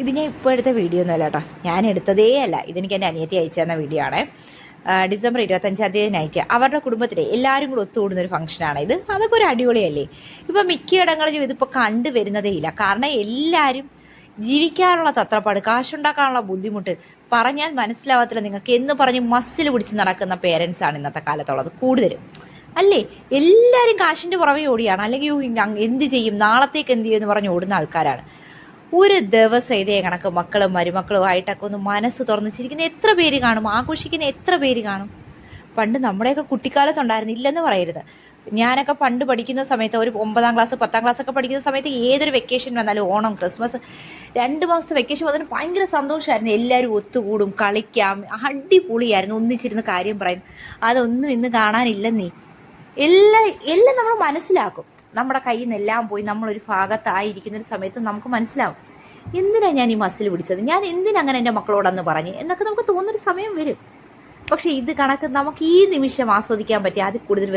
ഇത് ഞാൻ ഇപ്പോൾ എടുത്ത വീഡിയോ ഒന്നുമല്ല കേട്ടോ ഞാൻ എടുത്തതേ അല്ല. ഇതെനിക്ക് എന്റെ അനിയത്തി അയച്ചു തന്ന വീഡിയോ ആണ്. ഡിസംബർ ഇരുപത്തഞ്ചാം തീയതി നൈറ്റ് അവരുടെ കുടുംബത്തിലെ എല്ലാവരും കൂടെ ഒത്തുകൂടുന്ന ഒരു ഫംഗ്ഷനാണ് ഇത്. അതൊക്കെ ഒരു അടിപൊളിയല്ലേ? ഇപ്പം മിക്കയിടങ്ങളിലും ഇതിപ്പോൾ കണ്ടുവരുന്നതേ ഇല്ല. കാരണം എല്ലാവരും ജീവിക്കാനുള്ള തത്രപ്പാട് കാശുണ്ടാക്കാനുള്ള ബുദ്ധിമുട്ട് പറഞ്ഞാൽ മനസ്സിലാവത്തില്ല നിങ്ങൾക്ക്. എന്ന് പറഞ്ഞ് മസ്സിൽ പിടിച്ച് നടക്കുന്ന പേരൻസ് ആണ് ഇന്നത്തെ കാലത്തുള്ളത് കൂടുതലും. അല്ലേ? എല്ലാവരും കാശിന്റെ പുറമെ ഓടിയാണ്. അല്ലെങ്കിൽ എന്ത് ചെയ്യും? നാളത്തേക്ക് എന്ത് ചെയ്യും എന്ന് പറഞ്ഞ് ഓടുന്ന ആൾക്കാരാണ്. ഒരു ദിവസം ഇതേ കണക്ക് മക്കളും മരുമക്കളും ആയിട്ടൊക്കെ ഒന്ന് മനസ്സ് തുറന്ന് ചിരിക്കുന്ന എത്ര പേര് കാണും? ആഘോഷിക്കുന്ന എത്ര പേര് കാണും? പണ്ട് നമ്മുടെയൊക്കെ കുട്ടിക്കാലത്തുണ്ടായിരുന്നു ഇല്ലെന്ന് പറയരുത്. ഞാനൊക്കെ പണ്ട് പഠിക്കുന്ന സമയത്ത് ഒരു ഒമ്പതാം ക്ലാസ് പത്താം ക്ലാസ് ഒക്കെ പഠിക്കുന്ന സമയത്ത് ഏതൊരു വെക്കേഷൻ വന്നാലും ഓണം ക്രിസ്മസ് രണ്ട് മാസത്തെ വെക്കേഷൻ വന്നതിന് ഭയങ്കര സന്തോഷമായിരുന്നു എല്ലാവരും ഒത്തുകൂടും കളിക്കാം അടിപൊളിയായിരുന്നു. ഒന്നിച്ചിരുന്ന് കാര്യം പറയും. അതൊന്നും ഇന്ന് കാണാനില്ലെന്നേ. എല്ലാം എല്ലാം നമ്മൾ മനസ്സിലാക്കും. നമ്മുടെ കയ്യിൽ നിന്നെല്ലാം പോയി നമ്മളൊരു ഭാഗത്തായിരിക്കുന്ന ഒരു സമയത്ത് നമുക്ക് മനസ്സിലാവും. എന്തിനാണ് ഞാൻ ഈ മസിൽ പിടിച്ചത്? ഞാൻ എന്തിനങ്ങനെ എന്റെ മക്കളോടന്ന് പറഞ്ഞു? എന്നൊക്കെ നമുക്ക് തോന്നുന്നൊരു സമയം വരും. പക്ഷേ ഇത് കണക്ക് നമുക്ക് ഈ നിമിഷം ആസ്വദിക്കാൻ പറ്റിയ അതിൽ കൂടുതൽ